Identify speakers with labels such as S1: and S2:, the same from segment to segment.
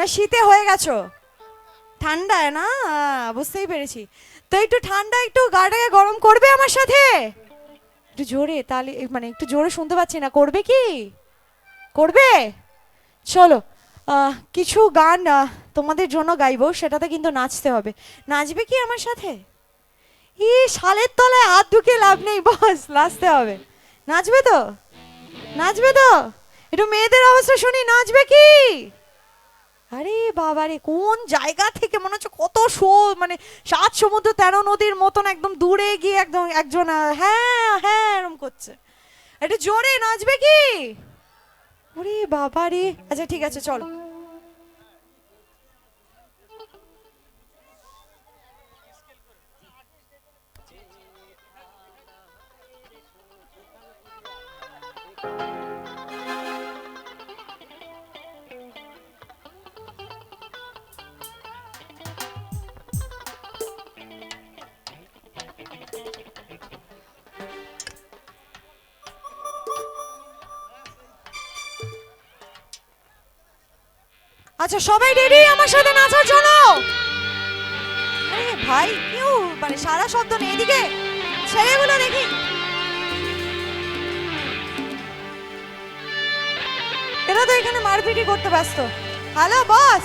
S1: না, শীতে হয়ে গেছো? ঠান্ডায় না? বুঝতেই পেরেছি। তো একটু ঠান্ডা, একটু গাটাকে গরম করবে আমার সাথে? একটু জোরে তাহলে মানে একটু জোরে শুনতে পাচ্ছি না। করবে কি? করবে? চলো কিছু গান তোমাদের জন্য গাইবো, সেটাতে কিন্তু নাচতে হবে। নাচবে কি আমার সাথে? ই শালের তলায় হাত ঢুকে লাভ নেই, বস, নাচতে হবে। নাচবে তো? নাচবে তো? একটু মেয়েদের অবস্থা শুনি, নাচবে কি? আরে বাবারে, কোন জায়গা থেকে? মনে হচ্ছে কত শো মানে সাত সমুদ্র তেরো নদীর মতন একদম দূরে গিয়ে একদম একজন হ্যাঁ হ্যাঁ এরম করছে। একটু জোরে নাচবে কি? ওরে বাবা রে আচ্ছা ঠিক আছে, চলো। আচ্ছা সবাই রেডি আমার সাথে নাচার জন্য? ভাই, কেউ মানে সারা শব্দ নেই এদিকে। ছেলেগুলো দেখি। এরা তো এখানে মারপিটি করতে ব্যস্ত। হ্যালো বস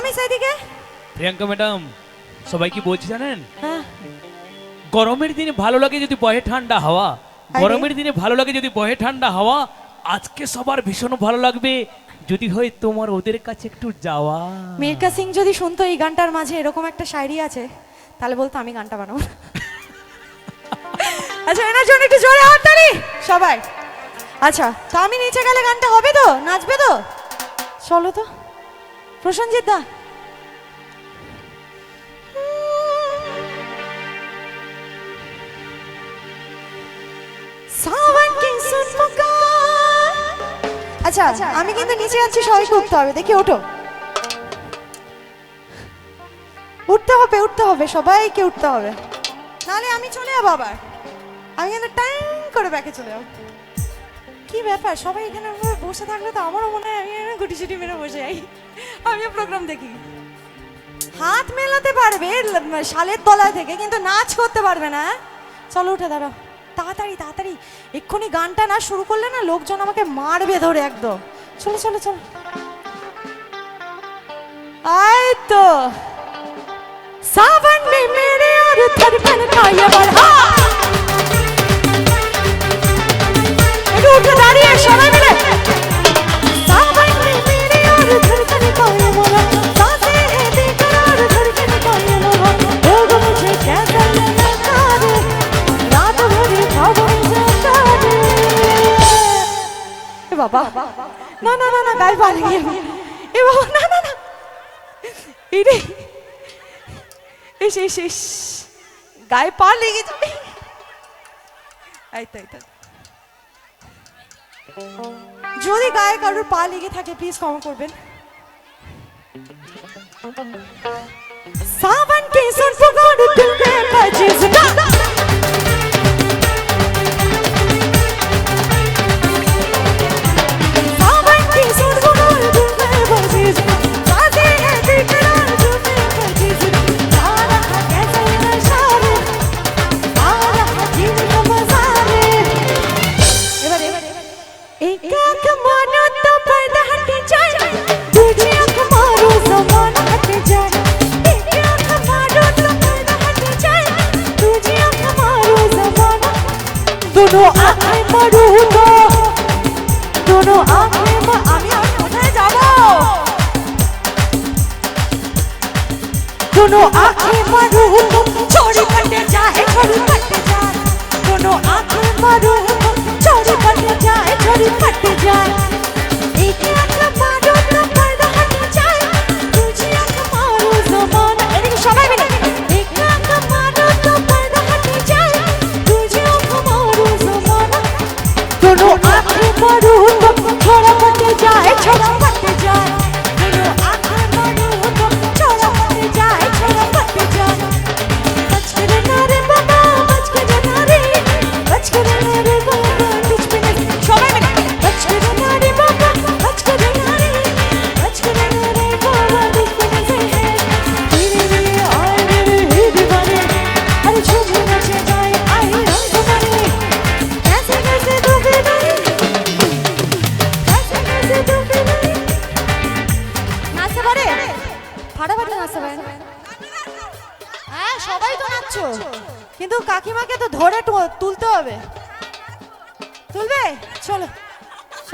S1: প্রমিস এদিকে
S2: প্রিয়াঙ্কা ম্যাডাম সবাই কি বলছি জানেন?
S1: হ্যাঁ।
S2: গরমের দিনে ভালো লাগে যদি বহে ঠান্ডা হাওয়া। গরমের দিনে ভালো লাগে যদি বহে ঠান্ডা হাওয়া। আজকে সবার ভীষণ ভালো লাগবে যদি হয় তোমার ওদের কাছে একটু যাওয়া।
S1: মিরকা সিং যদি শুনতো এই গানটার মাঝে এরকম একটা শায়রি আছে তাহলে বলতো আমি গানটা বানাবো। আচ্ছা এনার জন্য একটু জোরে হাততালি সবাই। আচ্ছা তো আমি নিচে গেলে গানটা হবে তো? নাচবে তো? চলো তো। প্রসঞ্জিত। দা আচ্ছা, আচ্ছা আমি কিন্তু নিচে আছি সবাই উঠতে হবে দেখি ওঠো। উঠতে হবে উঠতে হবে সবাইকে উঠতে হবে। নাহলে আমি চলে যাব আবার। আমি কিন্তু টাইম করে ব্যাকে চলে যাব। কি ব্যাপার? সবাই এখানে সমস্যা থাকলে তো আমারও মনে হয় আমি গুটি সুটি মেরে বসে যাই আমিও প্রোগ্রাম দেখি। হাত মেলাতে পারবে শালের তলায় থেকে, কিন্তু নাচ করতে পারবে না। চলো উঠে দাঁড়ো তাড়াতাড়ি তাড়াতাড়ি। এক্ষুনি গানটা না শুরু করলে না লোকজন আমাকে মারবে ধরে একদম। চলো চলো চলো। আয় তো। सावन में मेरे और थरपन का ये बढ़ा বাবা না না না না গায়ে পা লেগে যাবে এ বাবা না না না এরে ইস ইস ইস গায়ে পা লেগে যাবে আইতা আইতা যদি গায়ে কারোর পা লেগে থাকে প্লিজ ক্ষমা করবেন सावन के सुन पुकार दिल में मैं जिस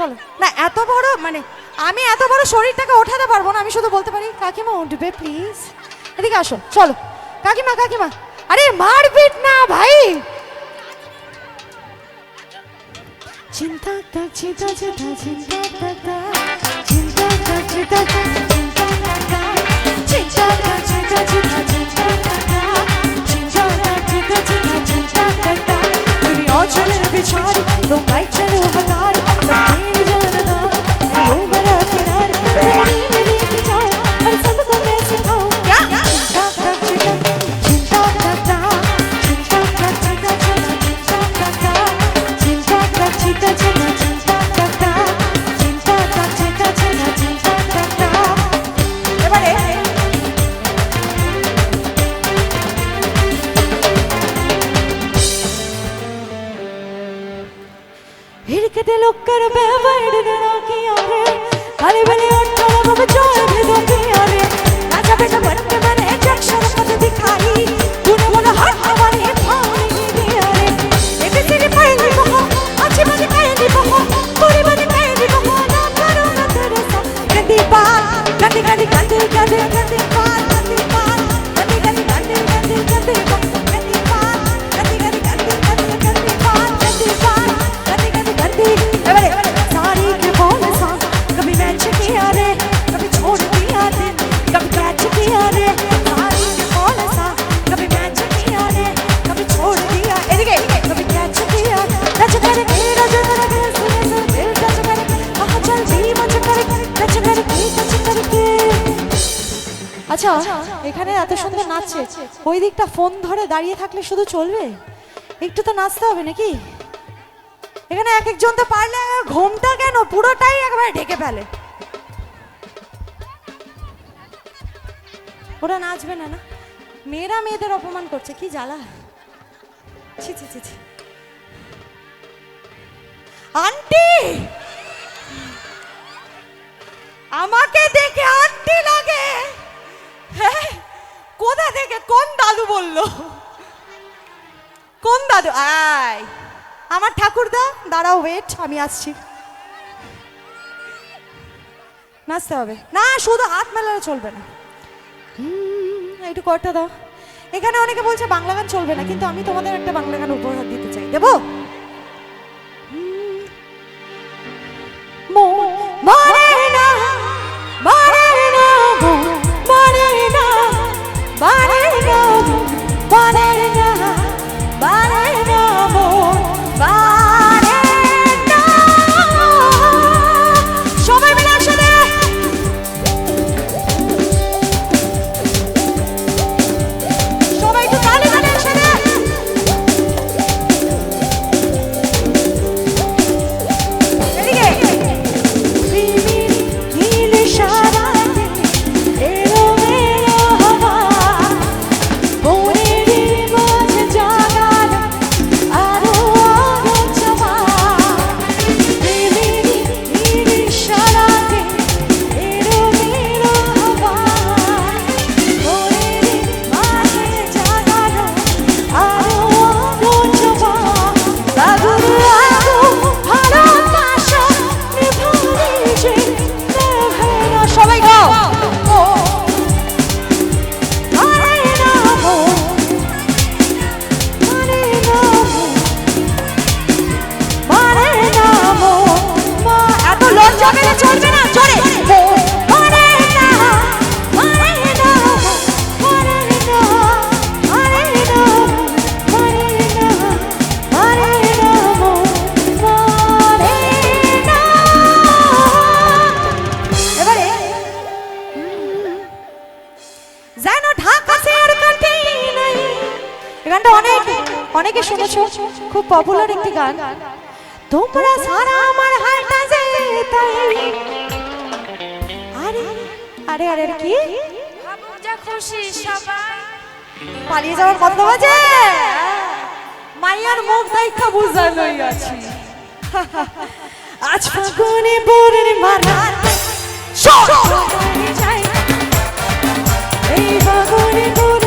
S1: চলো না এত বড় মানে আমি এত বড় শরীরটাকে ওঠাতে পারব না আমি শুধু বলতে পারি কাকিমা উঠবে প্লিজ এদিকে আসো চলো কাকিমা কাকিমা আরে মারপিট না ভাই চিন্তা তা চিন্তা চিন্তা চিন্তা তা চিন্তা তা চিন্তা চিন্তা চিন্তা চিন্তা তুমি অচলের বিচারি তোমায় চলো হতা আচ্ছা এখানে এত সুন্দর নাচছে। ওই দিকটা ফোন ধরে দাঁড়িয়ে থাকলে শুধু চলবে? একটু তো নাচতে হবে নাকি? এখানে এক একজন তো পারলে ঘুমটা কেন? পুরোটাই একবার ঢেকে ফেলে। ওরা নাচবে না না? মেয়েরা মেয়েদের অপমান করছে, কি জ্বালা? ছি ছি ছি। আন্টি! আমাকে বলল? কোন দাদু? আয়। আমার ঠাকুরদা দাঁড়াও ওয়েট আমি আসছি। নাচতে হবে। না শুধু হাত মেলালে চলবে না। একটু কটা দাও। এখানে অনেকে বলছে বাংলা গান চলবে না কিন্তু আমি তোমাদের একটা বাংলা গান উপহার দিতে চাই। দেবো? না, না, না, একটি গান। তোমরা সারা আমার হালটা তাই আরে আরে আরে কি?
S3: খুশি সবাই।
S1: পালিয়ে যাওয়ার কথা বাজে মাইয়ার মুখ দেখা বুঝানোই আছি। আজ ফাগুনে বোরের মারা। এই ফাগুনে বোরের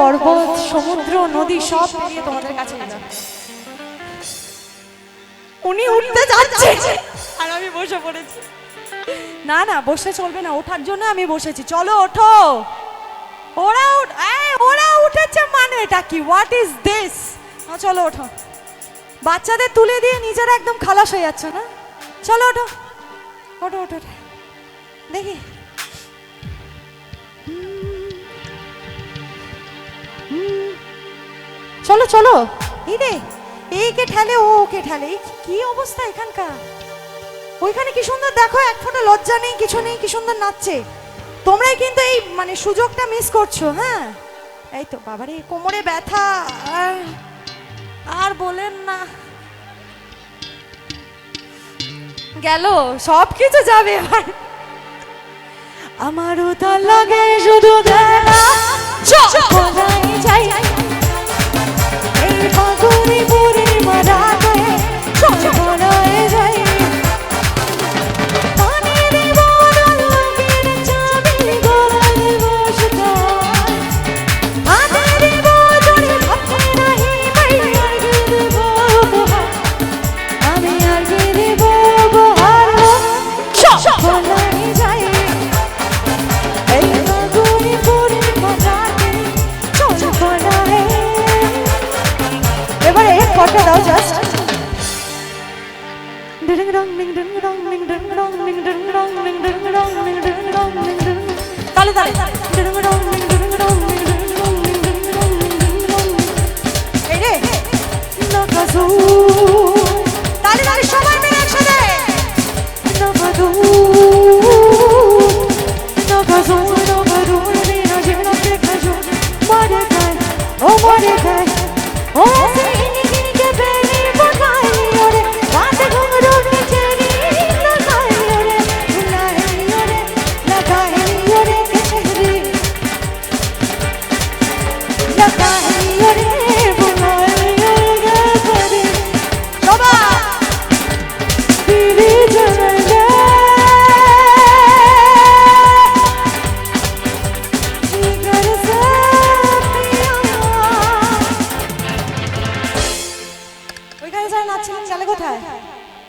S1: পর্বত, সমুদ্র, নদী, সব পেরিয়ে তোমাদের কাছে উনি উঠতে যাচ্ছে। আর আমি বসে পড়েছি। না না, বসে চলবে না, ওঠার জন্য আমি বসেছি। চলো, ওঠো। ওরা ওরা উঠেছে মানে এটা কি? হোয়াট ইজ দিস চলো, ওঠো। বাচ্চাদের তুলে দিয়ে নিজেরা একদম খালাস হয়ে যাচ্ছে, না? চলো ওঠো ওঠো ওঠো। দেখি। চলো চলো। এই রে এইকে ঠেলে ও ওকে ঠেলে কি অবস্থা এখানকার? ওইখানে কি সুন্দর দেখো এক ফোঁটা লজ্জা নেই কিছু নেই কি সুন্দর নাচছে। তোমরাই কিন্তু এই মানে সুযোগটা মিস করছ হ্যাঁ? এই তো বাবারে কোমরে ব্যথা আর আর বলেন না। গেল সব কিছু যাবে আমারও তার লাগে শুধু দেখা। যাই 사랑 তালে তালে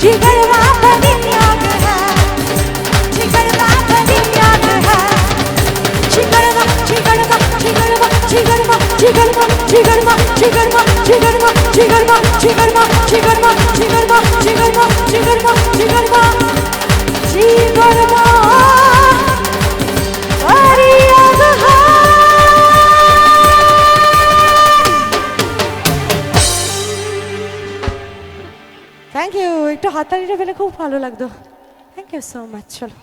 S4: Chigarma, Chigarma, Chigarma,
S1: Chigarma, Chigarma. একটু হাততালিটা পেলে খুব ভালো লাগতো। থ্যাংক ইউ সো মাচ চলো।